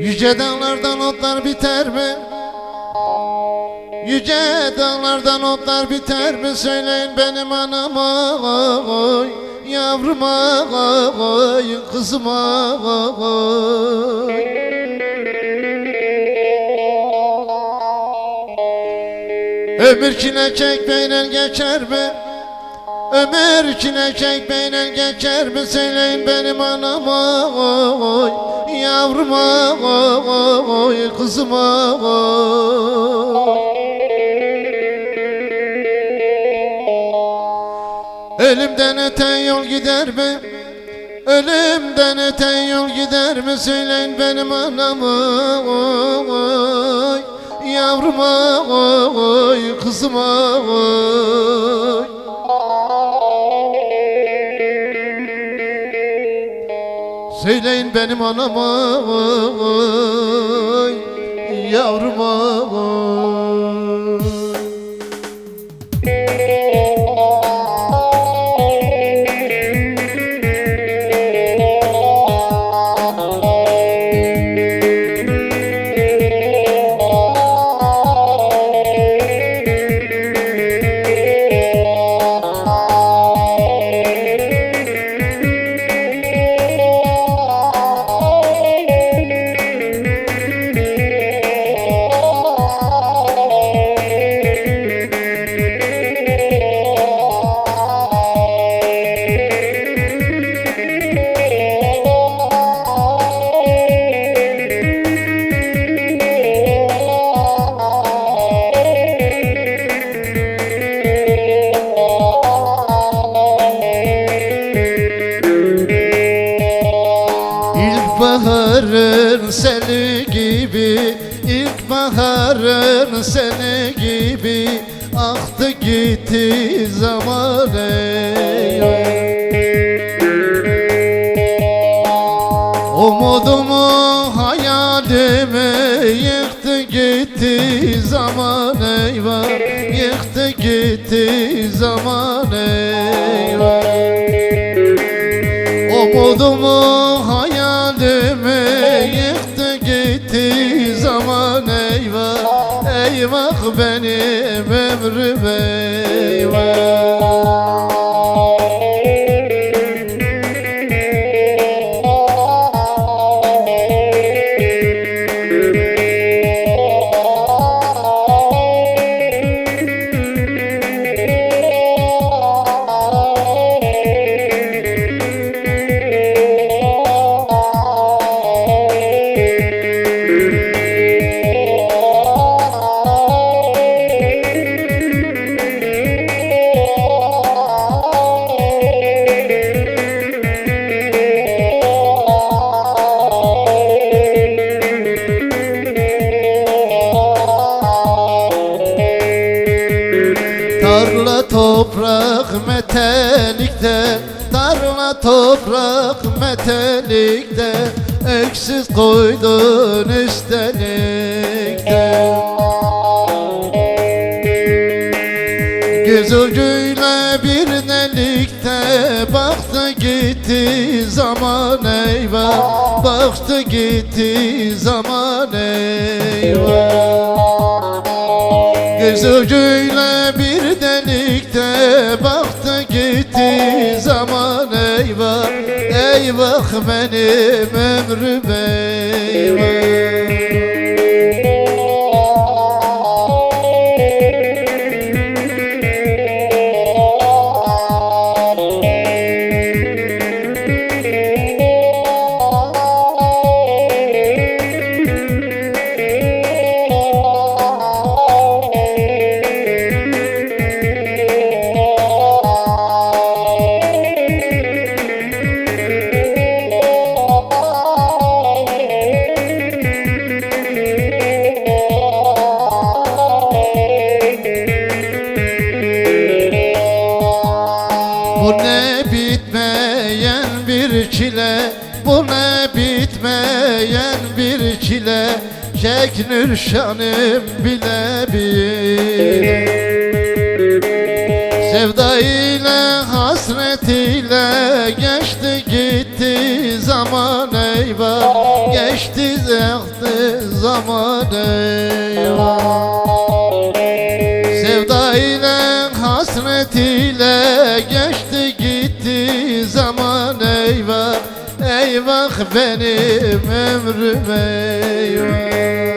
Yüce dağlardan otlar biter mi? Yüce dağlardan otlar biter mi? Söyleyin benim anama oy, Yavruma oy, kızıma oy. Ömür çile çekmeyle geçer mi? Ömür çile çekmeyle geçer mi? Söyleyin benim anama oy, Yavruma oy, kızıma oy. Ölümden öte yol gider mi? Ölümden öte yol gider mi? Söyleyin benim anama oy, Yavruma oy, kızıma oy. Söyleyin benim anama Yavruma İlkbaharın seni gibi İlkbaharın seni gibi Aktı gitti zaman ey Umudumu hayalimi yıktı gitti zaman eyvah Yıktı gitti zaman eyvah. Umudumu benim ömrüm eyvah toprak metelikte Tarla toprak metelikte Öksüz koydun üstelik de Göz ucuyla bir delikte Baktı gitti zaman eyvah Baktı gitti zaman eyvah. Delikte baktı gitti zaman eyvah Eyvah benim ömrüm eyvah Bu ne bitmeyen bir çile Çek Nurşanım bile bile Sevda ile hasret ile geçti gitti zaman eyvah. Geçti zehti zaman eyvah. Sevda ile hasret ile geçti gitti zaman eyvah Eyvah benim ömrüm eyvah